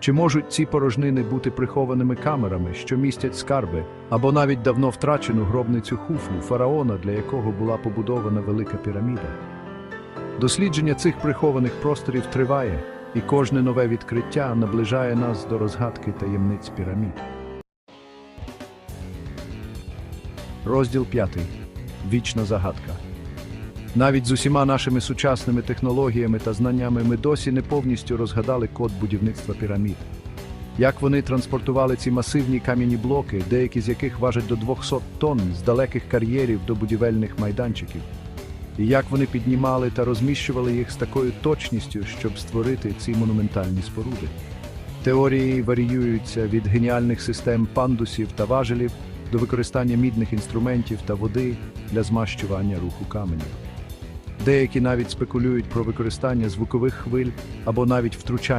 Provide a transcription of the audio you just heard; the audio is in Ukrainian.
Чи можуть ці порожнини бути прихованими камерами, що містять скарби, або навіть давно втрачену гробницю Хуфу, фараона, для якого була побудована велика піраміда? Дослідження цих прихованих просторів триває, і кожне нове відкриття наближає нас до розгадки таємниць пірамід. Розділ 5. Вічна загадка. Навіть з усіма нашими сучасними технологіями та знаннями ми досі не повністю розгадали код будівництва пірамід. Як вони транспортували ці масивні кам'яні блоки, деякі з яких важать до 200 тонн з далеких кар'єрів до будівельних майданчиків, і як вони піднімали та розміщували їх з такою точністю, щоб створити ці монументальні споруди. Теорії варіюються від геніальних систем пандусів та важелів до використання мідних інструментів та води для змащування руху каменів. Деякі навіть спекулюють про використання звукових хвиль або навіть втручання.